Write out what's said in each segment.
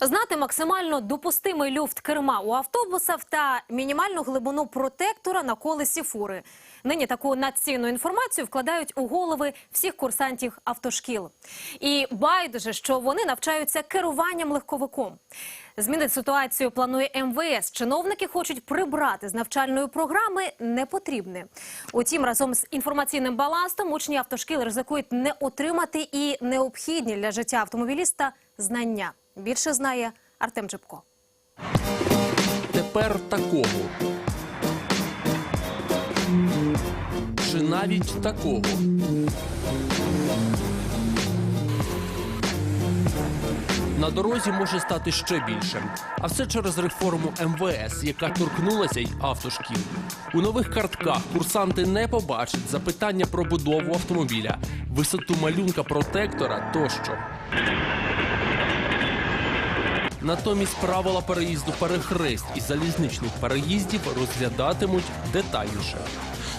Знати максимально допустимий люфт керма у автобусах та мінімальну глибину протектора на колесі фури. Нині таку надцінну інформацію вкладають у голови всіх курсантів автошкіл. І байдуже, що вони навчаються керуванням легковиком. Змінити ситуацію планує МВС. Чиновники хочуть прибрати з навчальної програми непотрібне. Утім, разом з інформаційним баластом учні автошкіл ризикують не отримати і необхідні для життя автомобіліста знання. Більше знає Артем Джипко. Тепер такого. Чи навіть такого. На дорозі може стати ще більше. А все через реформу МВС, яка торкнулася й автошкіл. У нових картках курсанти не побачать запитання про будову автомобіля, висоту малюнка протектора тощо. Натомість правила переїзду перехрест і залізничних переїздів розглядатимуть детальніше.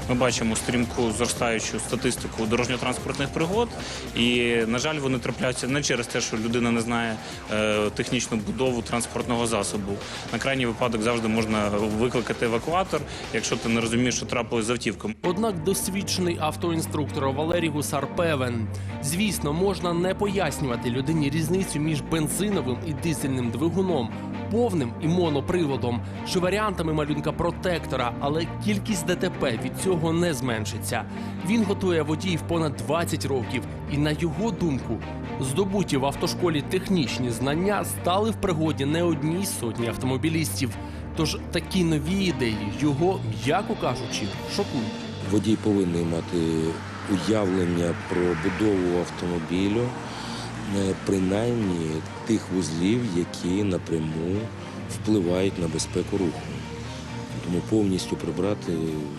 Ми бачимо стрімку зростаючу статистику дорожньо-транспортних пригод, і на жаль, вони трапляються не через те, що людина не знає е, технічну будову транспортного засобу. На крайній випадок завжди можна викликати евакуатор, якщо ти не розумієш, що трапилось з автівкою. Однак досвідчений автоінструктор Валерій Гусар певен, звісно, можна не пояснювати людині різницю між бензиновим і дизельним двигуном, повним і моноприводом, чи варіантами малюнка протектора, але кількість ДТП від цього не зменшиться. Він готує водіїв понад 20 років, і на його думку, здобуті в автошколі технічні знання стали в пригоді не одній сотні автомобілістів. Тож такі нові ідеї його, м'яко кажучи, шокують. Водій повинен мати уявлення про будову автомобілю, е, принаймні тих вузлів, які напряму впливають на безпеку руху. Тому повністю прибрати,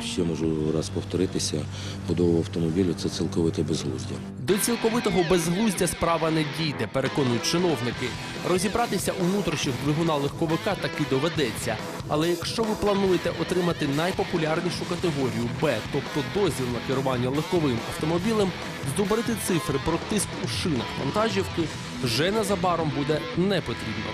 ще можу раз повторитися, будову автомобілю це цілковите безглуздя. До цілковитого безглуздя справа не дійде, переконують чиновники. Розібратися у нутрощах двигуна легковика таки доведеться. Але якщо ви плануєте отримати найпопулярнішу категорію Б, тобто дозвіл на керування легковим автомобілем, здобрити цифри про тиск у шинах вантажівки вже незабаром буде не потрібно.